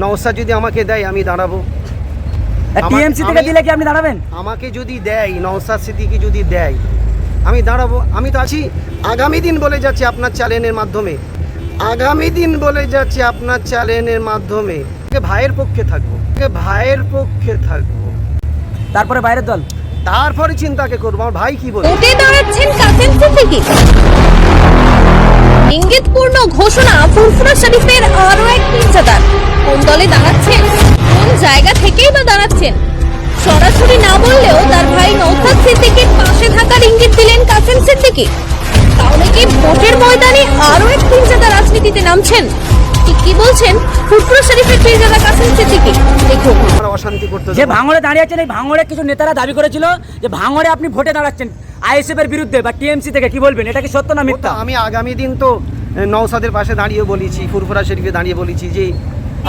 নওসাদ যদি আমাকে দেয় আমি দাঁড়াবো। টিএমসি থেকে দিলে কি আপনি দাঁড়াবেন? আমাকে যদি দেয় নওসাদ সিদ্দিকি যদি দেয় আমি দাঁড়াবো। আমি তো আছি। আগামী দিন বলে যাচ্ছি আপনার চ্যানেলের মাধ্যমে। আগামী দিন বলে যাচ্ছি আপনার চ্যানেলের মাধ্যমে। ভাইয়ের পক্ষে থাকব। ভাইয়ের পক্ষে থাকব। তারপরে বাইরের দল? তারপরে চিন্তাকে করব। আমার ভাই কি বলবে ভোটে দাঁড়াচ্ছেন কাসেম সিদ্দিকী। ইঙ্গিতপূর্ণ ঘোষণা ফুরফুরা শরীফের আরও এক বা সরাসরি না বললেও তার ভাই নৌসাদ সিদ্দিকীর পাশে থাকার ইঙ্গিত দিলেন কাসেম সিদ্দিকী। তাহলে কি ভোটের ময়দানে আরও এক পেশাদার রাজনীতিতে নামছেন? কি বলছেন ফুরফুরা শরীফের পেশাদার কাসেম সিদ্দিকী? দেখুন। অশান্তি করতে যে ভাঙড়ে দাঁড়িয়ে আছেন এই ভাঙড়ে কিছু নেতারা দাবি করেছিল যে ভাঙড়ে আপনি ভোটে দাঁড়াচ্ছেন আইএসএফ এর বিরুদ্ধে বা টিএমসি থেকে কি বলবেন? এটা কি সত্য না মিথ্যা? আমি আগামী দিন তো নওসাদের পাশে দাঁড়িয়ে বলেছি ফুরফুরা শরীফে দাঁড়িয়ে বলেছি যে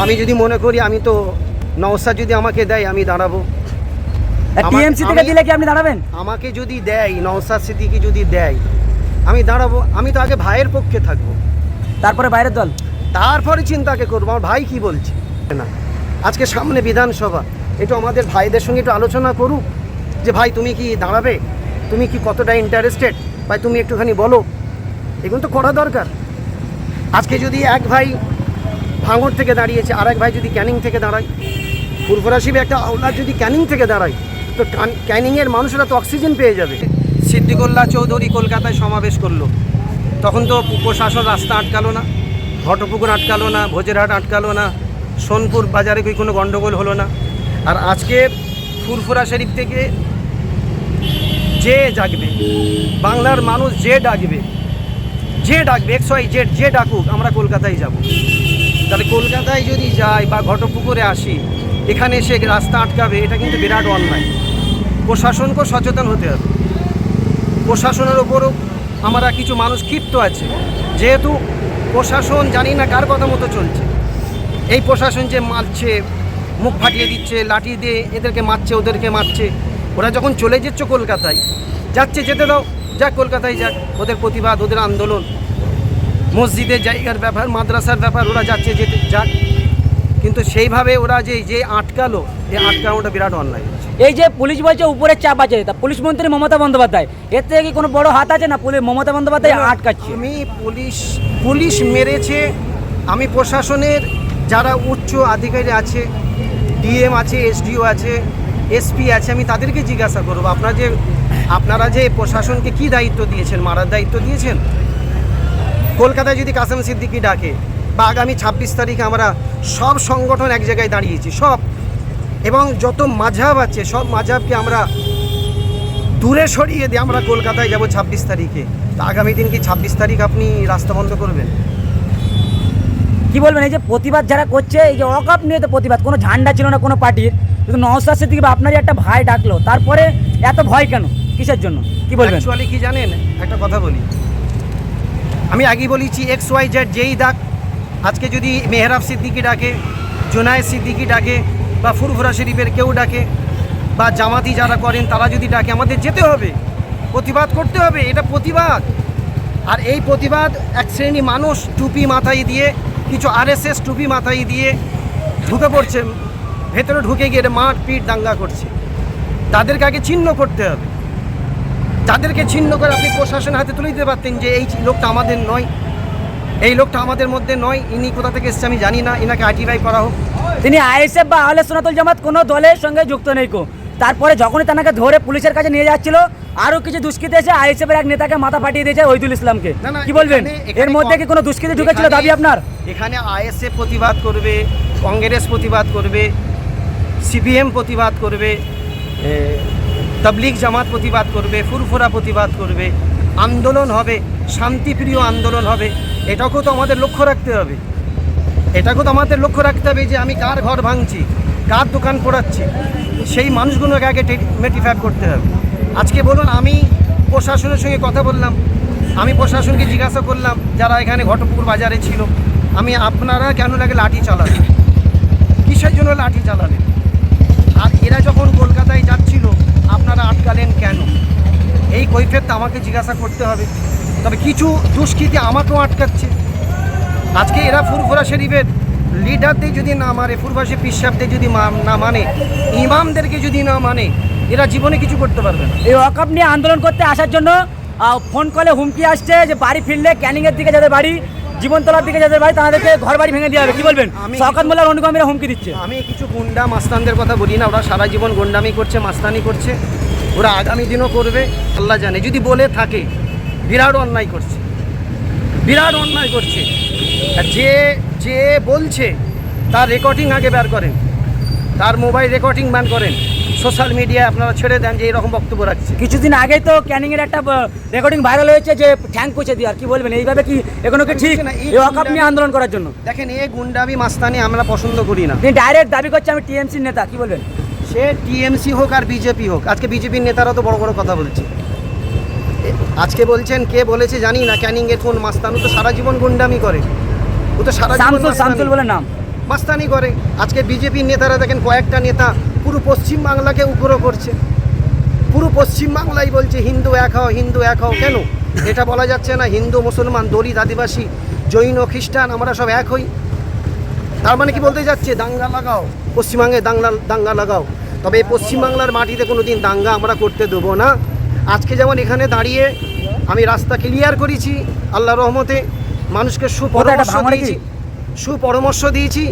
আমি যদি মনে করি আমি তো নওসাদ যদি আমাকে দেয় আমি দাঁড়াবো। টিএমসি থেকে দিলে কি আপনি দাঁড়াবেন? আমাকে যদি দেয় নওসাদ সিদ্দিকি যদি দেয় আমি দাঁড়াবো। আমি তো আগে ভাইয়ের পক্ষে থাকব। তারপরে বাইরের দল? তারপরে চিন্তাকে করব। আমার ভাই কি বলছে? না। আজকে সামনে বিধানসভা। একটু আমাদের ভাইদের সঙ্গে একটু আলোচনা করুক। যে ভাই তুমি কি দাঁড়াবে? তুমি কি কতটা ইন্টারেস্টেড ভাই তুমি একটুখানি বলো। এগুলো তো করা দরকার। আজকে যদি এক ভাই ভাঙড় থেকে দাঁড়িয়েছে। আর এক ভাই যদি ক্যানিং থেকে দাঁড়ায়। ফুরফুরা শিবে একটা আওলাদ যদি ক্যানিং থেকে দাঁড়ায়, তো ক্যানিংয়ের মানুষরা তো অক্সিজেন পেয়ে যাবে। সিদ্দিকুল্লাহ চৌধুরী কলকাতায় সমাবেশ করল। তখন তো প্রশাসন রাস্তা আটকালো না, ঘটপুকুর আটকালো না, ভোজেরহাট আটকালো না, সোনপুর বাজারে কোনো গণ্ডগোল হলো না। আর আজকে ফুরফুরা শরীফ থেকে যে জাগবে, বাংলার মানুষ যে ডাকবে যে ডাকবে ওয়াই জেড যে ডাকুক, আমরা কলকাতায় যাব। তাহলে কলকাতায় যদি যাই বা ঘটপুকুরে আসি, এখানে এসে রাস্তা আটকাবে, এটা কিন্তু বিরাট অন্যায়। প্রশাসনকেও সচেতন হতে হবে। প্রশাসনের ওপরও আমরা কিছু মানুষ ক্ষিপ্ত আছে। যেহেতু প্রশাসন জানি না কার কথা মতো চলছে। এই প্রশাসন যে মারছে, মুখ ফাটিয়ে দিচ্ছে, লাঠি দিয়ে এদেরকে মারছে, ওদেরকে মারছে, ওরা যখন চলে যাচ্ছে কলকাতায়, যাচ্ছে, যেতে দাও, যাক কলকাতায় যাক, ওদের প্রতিবাদ, ওদের আন্দোলন। মসজিদের জায়গার ব্যাপার মাদ্রাসার ব্যাপার ওরা যাচ্ছে যেতে যাক। কিন্তু সেইভাবে ওরা যে যে আটকালো এই আটকানোটা বিরাট অন্যায় হচ্ছে। এই যে পুলিশ বলছে উপরে চাপ আছে। তা পুলিশ মন্ত্রী মমতা বন্দ্যোপাধ্যায় এর থেকে কি কোনো বড় হাত আছে না পুলিশ মমতা বন্দ্যোপাধ্যায় আটকাচ্ছে? আমি পুলিশ পুলিশ মেরেছে আমি প্রশাসনের যারা উচ্চ আধিকারী আছে ডিএম আছে এসডিও আছে এসপি আছে আমি তাদেরকে জিজ্ঞাসা করব। আপনারা যে আপনারা যে প্রশাসনকে কি দায়িত্ব দিয়েছেন মারার দায়িত্ব দিয়েছেন? কলকাতায় যদি কাসেম সিদ্দিকি ডাকে বা আগামী ছাব্বিশ তারিখে আমরা সব সংগঠন এক জায়গায় দাঁড়িয়েছি সব। এবং যত মাঝাব আছে সব মাঝাবকে আমরা দূরে সরিয়ে দিয়ে আমরা কলকাতায় যাব ছাব্বিশ তারিখে। তা আগামী দিন কি ছাব্বিশ তারিখ আপনি রাস্তা বন্ধ করবেন? কি বলবেন এই যে প্রতিবাদ যারা করছে এই যে অকাপ নিয়ে তো প্রতিবাদ কোনো ঝান্ডা ছিল না কোনো পার্টির। কিন্তু নওসাদ সিদ্দিকি বা আপনারই একটা ভাই ডাকলো তারপরে এত ভয় কেন? কিসের জন্য? কি বলবেন? অ্যাকচুয়ালি কি জানেন? একটা কথা বলি। আমি আগেই বলেছি এক্স ওয়াই জেড যেই ডাক, আজকে যদি মেহরাব সিদ্দিকি ডাকে, জোনায়েদ সিদ্দিকি ডাকে, বা ফুরফুরা শরীফের কেউ ডাকে, বা জামাতি যারা করেন, তারা যদি ডাকে, আমাদের যেতে হবে, প্রতিবাদ করতে হবে, এটা প্রতিবাদ। আর এই প্রতিবাদ এক শ্রেণি মানুষ টুপি মাথায় দিয়ে, কিছু আরএসএস টুপি মাথায় দিয়ে ঢুকে পড়ছে, ভেতরে ঢুকে গিয়ে মাঠ পিঠ দাঙ্গা করছে। তাদেরকে আগে ছিন্ন করতে হবে। যাদেরকে ছিন্ন করে আপনি প্রশাসনের হাতে তুলে দিতে পারতেন যে এই লোকটা আমাদের নয়। এই লোকটা আমাদের মধ্যে নয়। ইনি কোথা থেকে এসছে আমি জানি না। ইনাকে আইটিভাই করা হোক। তিনি আইএসএফ বা আহলে সোনাতুল জামাত কোনো দলের সঙ্গে যুক্ত নেই কো। তারপরে যখনই তাকে ধরে পুলিশের কাছে নিয়ে যাচ্ছিল আরও কিছু দুষ্কৃতী এসে আইএসএফ এর এক নেতাকে মাথা ফাটিয়ে দিয়েছে ওইদুল ইসলামকে। কি বলবেন? এর মধ্যে কি কোনো দুষ্কৃতী ঢুকেছিল দাবি আপনার? এখানে আইএসএফ প্রতিবাদ করবে কংগ্রেস প্রতিবাদ করবে সিপিএম প্রতিবাদ করবে তাবলিগ জামাত প্রতিবাদ করবে, ফুরফুরা প্রতিবাদ করবে, আন্দোলন হবে, শান্তিপ্রিয় আন্দোলন হবে এটাকেও তো আমাদের লক্ষ্য রাখতে হবে। এটাকেও তো আমাদের লক্ষ্য রাখতে হবে যে আমি কার ঘর ভাঙছি, কার দোকান পোড়াচ্ছি, সেই মানুষগুলোকে আগে মেটিফাইভ করতে হবে। আজকে বলুন, আমি প্রশাসনের সঙ্গে কথা বললাম, আমি প্রশাসনকে জিজ্ঞাসা করলাম, যারা এখানে ঘটপুকুর বাজারে ছিল, আমি আপনারা কেন লাগে লাঠি চালাবেন? কিসের জন্য লাঠি চালাবেন? আর এরা যখন কলকাতায় কেন এই ক্ষেত্রে আমাকে জিজ্ঞাসা করতে হবে। তবে কিছু দুষ্কৃতি আমাকেও আটকাচ্ছে। আজকে এরা ফুরফুরা শরীফের লিডারদের যদি না মানে পূর্বাসী পিসাবদের যদি না মানে ইমামদেরকে যদি না মানে এরা জীবনে কিছু করতে পারবে না। এই ওয়াকআপ নিয়ে আন্দোলন করতে আসার জন্য ফোন কলে হুমকি আসছে যে বাড়ি ফিরলে ক্যানিংয়ের দিকে যাদের বাড়ি জীবনতলার দিকে যাদের বাড়ি তাদেরকে ঘর বাড়ি ভেঙে দিয়ে হবে। কি বলবেন? সকাল মোল্লার অনুগামীরা হুমকি দিচ্ছে। আমি কিছু গুন্ডা মাস্তানদের কথা বলি না ওরা সারা জীবন গুন্ডামি করছে মাস্তানি করছে। ওরা আগামী দিনও করবে আল্লাহ জানে। যদি বলে থাকে বিরাট অন্যায় করছে। বিরাট অন্যায় করছে। আর যে যে বলছে তার রেকর্ডিং আগে বের করেন। তার মোবাইল রেকর্ডিং ব্যান করেন। সোশ্যাল মিডিয়ায় আপনারা ছেড়ে দেন যে এরকম বক্তব্য রাখছে। কিছুদিন আগেই তো ক্যানিংয়ের একটা রেকর্ডিং ভাইরাল হয়েছে যে ঠ্যাং পৌঁছে দিয়ে আর কি বলবেন? এইভাবে কি এখনও কি ঠিক? এই এই ওয়াকআপ নিয়ে আন্দোলন করার জন্য। দেখেন এ গুন্ডামি মাস্তানি আমরা পছন্দ করি না। তিনি ডাইরেক্ট দাবি করছে আমি টিএমসির নেতা কি বলবেন? সে টিএমসি হোক আর বিজেপি হোক আজকে বিজেপির নেতারা তো বড় বড় কথা বলছে। আজকে বলছেন কে বলেছে জানি না ক্যানিং এর কোন মাস্তান তো সারা জীবন গুন্ডামি করে। ও তো সারা জীবন শামসুল বলে নাম। মাস্তানি করে। আজকে বিজেপির নেতারা দেখেন কয়েকটা নেতা পুরো পশ্চিম বাংলাকে উগ্র করছে। পুরো পশ্চিম বাংলাই বলছে হিন্দু এক হও হিন্দু এক হও। কেন? এটা বলা যাচ্ছে না হিন্দু মুসলমান দলিত আদিবাসী জৈন খ্রিস্টান আমরা সব এক হই। তার মানে কি বলতে যাচ্ছে? দাঙ্গা লাগাও। পশ্চিমবঙ্গে দাঙ্গা দাঙ্গা লাগাও। তবে এই পশ্চিমবাংলার মাটিতে কোনো দিন দাঙ্গা আমরা করতে দেবো না। আজকে যেমন এখানে দাঁড়িয়ে আমি রাস্তা ক্লিয়ার করেছি আল্লাহ রহমতে। মানুষকে সুপরামর্শ দিয়েছি। সুপরামর্শ দিয়েছি।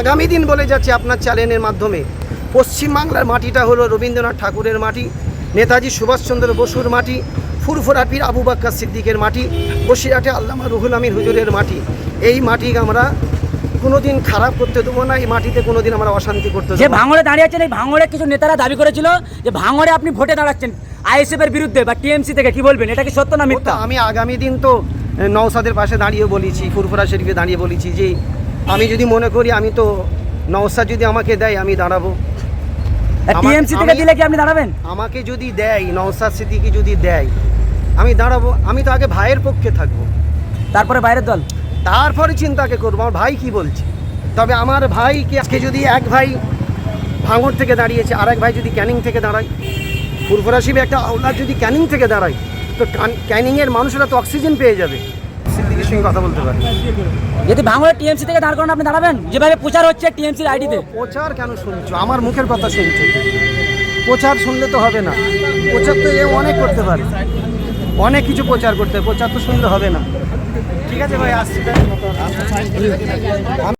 আগামী দিন বলে যাচ্ছে আপনার চ্যানেলের মাধ্যমে। পশ্চিমবাংলার মাটিটা হলো রবীন্দ্রনাথ ঠাকুরের মাটি নেতাজি সুভাষচন্দ্র বসুর মাটি ফুরফুরা পীর আবু বাক্কা সিদ্দিকের মাটি বসিরহাটে আল্লামা রুহুল আমির হুজুরের মাটি। এই মাটি আমরা কোনোদিন খারাপ করতে দেবো না এই মাটিতে কোনোদিন আমরা অশান্তি করতে যে। ভাঙড়ে দাঁড়িয়ে আছেন এই ভাঙড়ে কিছু নেতারা দাবি করেছিল যে ভাঙড়ে আপনি ভোটে দাঁড়াচ্ছেন আইএসএফ এর বিরুদ্ধে বা টিএমসি থেকে কি বলবেন? এটা কি সত্য না মিথ্যা? আমি আগামী দিন তো নওসাদের পাশে দাঁড়িয়ে বলেছি ফুরফুরা শরীফে দাঁড়িয়ে বলেছি যে আমি যদি মনে করি আমি তো নওসাদ যদি আমাকে দেয় আমি দাঁড়াবো। টিএমসি থেকে দিলে কি আপনি দাঁড়াবেন? আমাকে যদি দেয় নওসাদ সিদ্দিকি যদি দেয় আমি দাঁড়াবো আমি তো আগে ভাইয়ের পক্ষে থাকব। তারপরে বাইরের দল? তারপরে চিন্তাকে করব আমার ভাই কি বলছে? তবে আমার ভাইকে আজকে যদি এক ভাই ভাঙড় থেকে দাঁড়িয়েছে আর এক ভাই যদি ক্যানিং থেকে দাঁড়ায় ফুরফুরা শিবে একটা আওলাদ যদি ক্যানিং থেকে দাঁড়ায় তো ক্যানিংয়ের মানুষেরা তো অক্সিজেন পেয়ে যাবে। সিদ্দিকির সঙ্গে কথা বলতে পারে। যদি ভাঙড়ে টিএমসি থেকে দাঁড় করান আপনি দাঁড়াবেন? যেভাবে প্রচার হচ্ছে টিএমসির আইডিতে প্রচার কেন শুনছো? আমার মুখের কথা শুনছো। প্রচার শুনলে তো হবে না। প্রচার তো এ অনেক করতে পারে। অনেক কিছু প্রচার করতে। প্রচার তো শুনলে হবে না। ঠিক আছে ভাই আসছি?